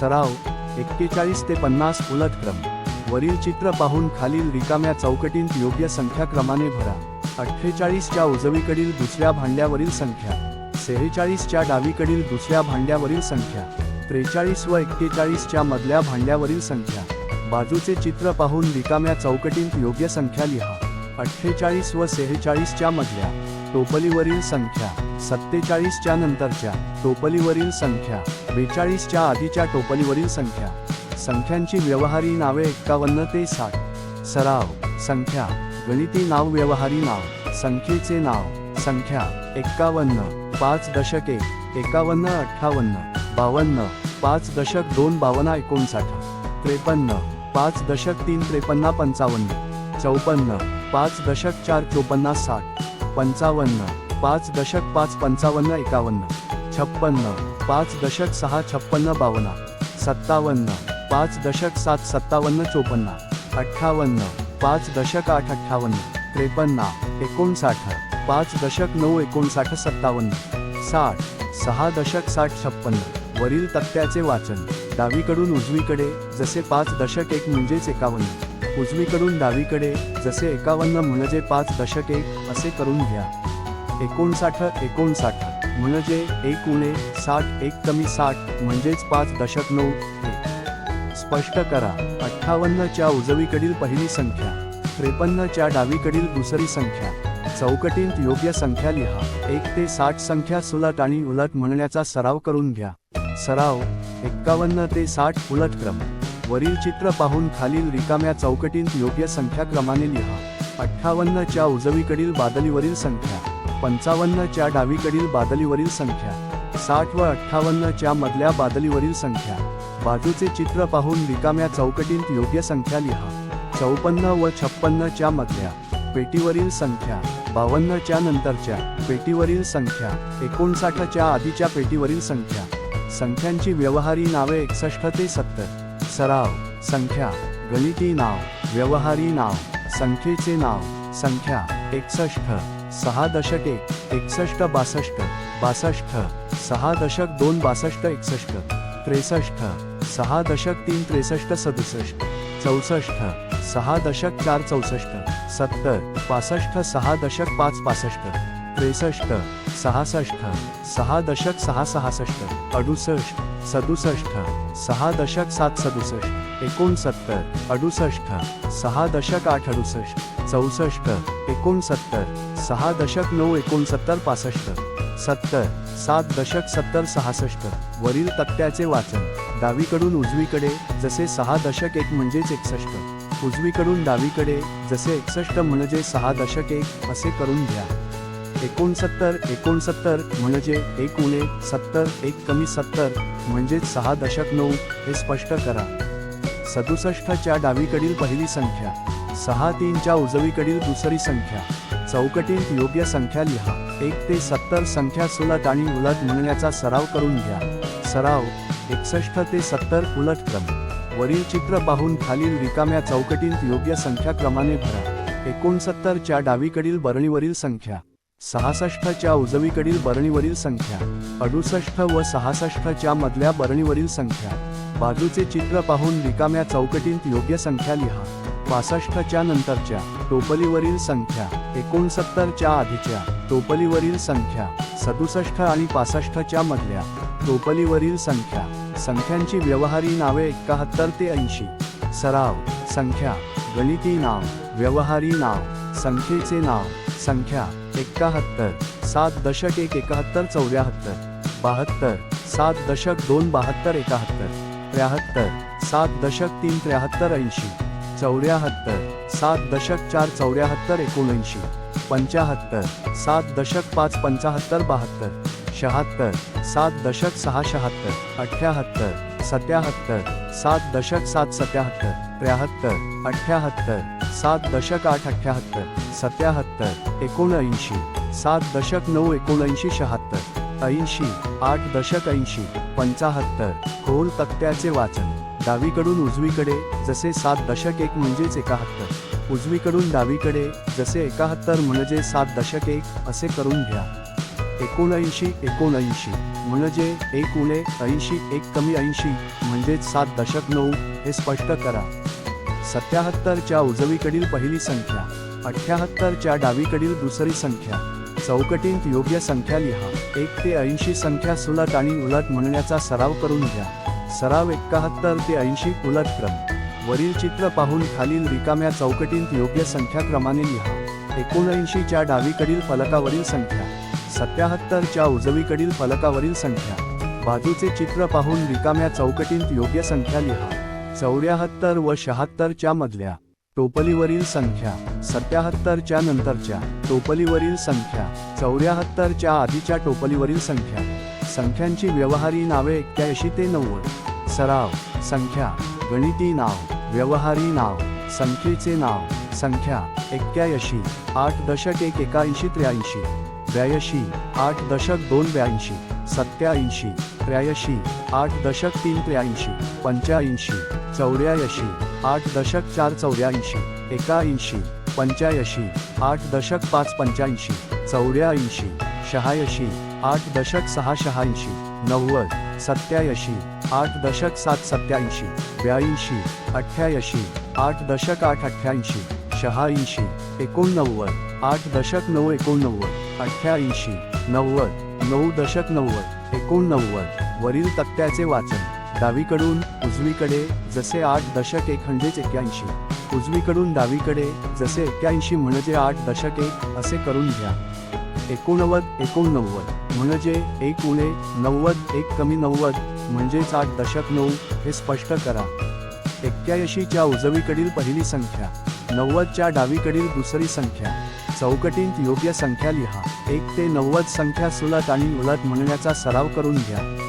सराव एक्केचाळीस ते पन्नास उलट क्रम वरील चित्र पाहून खालील रिकाम्या चौकटींत योग्य संख्या क्रमाने भरा. अठ्ठेचाळीसच्या उजवीकडील दुसऱ्या भांड्यावरील संख्या. सेहेचाळीसच्या डावीकडील दुसऱ्या भांड्यावरील संख्या. त्रेचाळीस व एक्केचाळीसच्या मधल्या भांड्यावरील संख्या. बाजूचे चित्र पाहून रिकाम्या चौकटींत योग्य संख्या लिहा. अठ्ठेचाळीस व सेहेचाळीसच्या मधल्या. टोपलीवरील संख्या सत्तेचाळीसच्या नंतरच्या टोपलीवरील संख्या बेचाळीसच्या आधीच्या टोपलीवरील संख्या. संख्यांची व्यवहारी नावे एक्कावन्न ते साठ. सराव संख्या गणिती नाव व्यवहारी नाव संख्येचे नाव संख्या एक्कावन्न पाच दशक एक एकावन्न अठ्ठावन्न बावन्न पाच दशक दोन बावन्न एकोणसाठ. त्रेपन्न पाच दशक तीन त्रेपन्न पंचावन्न. चौपन्न पाच दशक चार चोपन्न साठ. पंचावन्न पाच दशक पाच पंचावन्न एकावन्न छप्पन्न पाच दशक सहा छप्पन्न बावन्न सत्तावन्न पाच दशक सात सत्तावन्न चोपन्न अठ्ठावन्न पाच दशक आठ अठ्ठावन्न त्रेपन्न एकोणसाठ पाच दशक नऊ एकोणसाठ सत्तावन्न साठ सहा दशक साठ छप्पन्न वरील तक्त्याचे वाचन डावीकडून उजवीकडे जसे पाच दशक एक म्हणजेच एकावन्न. उजवीकडून डावीकडे जसे एकावन्न म्हणजे पाच दशक एक असे करून घ्या. एकोणसाठ एकोणसाठ म्हणजे एक उणे साठ एक कमी साठ म्हणजेच पाच दशक नऊ स्पष्ट करा अठ्ठावन्नच्या उजवीकडील पहिली संख्या त्रेपन्नच्या डावीकडील दुसरी संख्या चौकटीत योग्य संख्या लिहा. एक ते साठ संख्या सुलट आणि उलट म्हणण्याचा सराव करून घ्या. सराव एक्कावन्न ते साठ उलट क्रम. वरील चित्र पाहून खालील रिकाम्या चौकटीत योग्य संख्या क्रमाने लिहा. अठ्ठावन्नच्या उजवीकडील बादलीवरील संख्या पंचावन्नच्या डावीकडील बादलीवरील संख्या साठ व अठ्ठावन्नच्या मधल्या बादलीवरील संख्या. बाजूचे चित्र पाहून रिकाम्या चौकटीत योग्य संख्या लिहा. चौपन्न व छप्पन्नच्या मधल्या पेटीवरील संख्या बावन्नच्या नंतरच्या पेटीवरील संख्या एकोणसाठच्या आधीच्या पेटीवरील संख्या. संख्यांची व्यवहारी नावे एकसष्ट ते सत्तर. सराव संख्या गणिती नाव व्यवहारी नाव संख्येचे नाव संख्या एकसष्ट सहा दशक एक एकसष्ट बासष्ट बासष्ट सहा दशक दोन बासष्ट एकसष्ट त्रेसष्ट सहा दशक तीन त्रेसष्ट सदुसष्ट चौसष्ट सहा दशक चार चौसष्ट सत्तर पासष्ट सहा दशक पाच पासष्ट त्रेसष्ट सहासष्ट सहा दशक सहा सहासष्ट अडुसष्ट सदुसष्ट सहा दशक सात सदुसष्ट एकोणसत्तर अडुसष्ट सहा दशक आठ अडुसष्ट चौसष्ट एकोणसत्तर सहा दशक नऊ एकोणसत्तर पासष्ट सत्तर सात दशक सत्तर सहासष्ट वरील तक्त्याचे वाचन डावीकडून उजवीकडे जसे सहा दशक एक म्हणजेच एकसष्ट उजवीकडून डावीकडे जसे एकसष्ट म्हणजे सहा दशक एक असे करून घ्या. एकोणसत्तर एकोणसत्तर म्हणजे एक उणे सत्तर एक कमी सत्तर म्हणजेच सहा दशक नऊ हे स्पष्ट करा. सदुसष्टच्या डावीकडील पहिली संख्या सहा तीनच्या उजवीकडील दुसरी संख्या चौकटीत योग्य संख्या लिहा. एक ते सत्तर संख्या सुलट आणि उलट म्हणण्याचा सराव करून घ्या. सराव एकसष्ट ते सत्तर उलट क्रम. वरील चित्र पाहून खालील रिकाम्या चौकटीत योग्य संख्या क्रमाने भरा. एकोणसत्तरच्या डावीकडील बरणीवरील संख्या सहासष्टच्या उजवीकडील बरणीवरील संख्या अडुसष्ट व सहासष्टच्या मधल्या बरणीवरील संख्या. बाजूचे चित्र पाहून रिकाम्या चौकटीत योग्य संख्या लिहा. पासष्टच्या नंतरच्या टोपलीवरील संख्या. एकोणसत्तरच्या आधीच्या टोपलीवरील संख्या. सदुसष्ट आणि पासष्टच्या मधल्या टोपलीवरील संख्या. संख्यांची व्यवहारी नावे एकाहत्तर ते ऐंशी. सराव संख्या. गणिती नाव व्यवहारी नाव. संख्येचे नाव संख्या. एकाहत्तर सात दशक एक एकाहत्तर चौऱ्याहत्तर बहात्तर सात दशक दोन बहात्तर एकाहत्तर त्र्याहत्तर सात दशक तीन त्र्याहत्तर ऐंशी चौऱ्याहत्तर सात दशक चार चौऱ्याहत्तर एकोणऐंशी पंचाहत्तर सात दशक पाच पंचाहत्तर बहात्तर शहात्तर सात दशक सहा शहात्तर अठ्ठ्याहत्तर सत्याहत्तर सात दशक सात सत्याहत्तर त्र्याहत्तर अठ्ठ्याहत्तर सात दशक आठ अठ्ठ्याहत्तर सत्याहत्तर एकोणऐंशी सात दशक नऊ एकोणऐंशी शहात्तर ऐंशी आठ दशक ऐंशी पंचाहत्तर खोल तक्त्याचे वाचन. डावीकडून उजवीकडे जसे सात दशक एक म्हणजेच एकाहत्तर. उजवीकडून डावीकडे जसे एकाहत्तर म्हणजे सात दशक एक असे करून घ्या. एकोणऐंशी एकोणऐंशी म्हणजे एक उणे ऐंशी एक कमी ऐंशी म्हणजेच सात दशक नऊ हे स्पष्ट करा. सत्याहत्तरच्या उजवीकडील पहिली संख्या. अठ्ठ्याहत्तरच्या डावीकडील दुसरी संख्या. चौकटींत योग्य संख्या लिहा. एक ते ऐंशी संख्या सुलट आणि उलट म्हणण्याचा सराव करून घ्या. सराव एकाहत्तर ते ऐंशी उलट क्रम. वरील चित्र पाहून खालील रिकाम्या चौकटींत योग्य संख्या क्रमाने लिहा. एकोणऐंशीच्या डावीकडील फलकावरील संख्या. सत्याहत्तरच्या उजवीकडील फलकावरील संख्या. बाजूचे चित्र पाहून रिकाम्या चौकटींत योग्य संख्या लिहा. चौऱ्याहत्तर व शहात्तरच्या मधल्या. टोपलीवरील संख्या सत्याहत्तरच्या नंतरच्या टोपलीवरील संख्या चौऱ्याहत्तरच्या आधीच्या टोपलीवरील संख्या. संख्यांची व्यवहारी नावे एक्क्याऐंशी ते नव्वद. सराव संख्या गणिती नाव व्यवहारी नाव संख्येचे नाव संख्या एक्क्याऐंशी आठ दशक एक एकाऐंशी त्र्याऐंशी ब्याऐंशी आठ दशक दोन ब्याऐंशी सत्याऐंशी त्र्याऐंशी आठ दशक तीन त्र्याऐंशी पंच्याऐंशी चौऱ्याऐंशी आठ दशक चार चौऱ्याऐंशी एकाऐंशी पंच्याऐंशी आठ दशक पाच पंच्याऐंशी चौऱ्याऐंशी शहाऐंशी आठ दशक सहा शहाऐंशी नव्वद सत्याऐंशी आठ दशक सात सत्याऐंशी ब्याऐंशी अठ्ठ्याऐंशी आठ दशक आठ अठ्ठ्याऐंशी शहाऐंशी एकोणनव्वद आठ दशक नऊ एकोणनव्वद अठ्ठ्याऐंशी नव्वद नऊ दशक नव्वद एकोणनव्वद वरील तक्त्याचे वाचन. डावीकडून उजवीकडे जसे आठ दशक एक म्हणजेच एक्क्याऐंशी. उजवीकडून डावीकडे जसे एक्क्याऐंशी म्हणजे आठ दशक एक असे करून घ्या. एकोणनव्वद एकोणनव्वद म्हणजे एक उणे नव्वद एक कमी नव्वद म्हणजेच आठ दशक नऊ हे स्पष्ट करा. एक्क्याऐंशीच्या उजवीकडील पहिली संख्या नव्वदच्या डावीकडील दुसरी संख्या चौकटींत योग्य संख्या लिहा. एक ते नव्वद संख्या सुलत आणि उलट म्हणण्याचा सराव करून घ्या.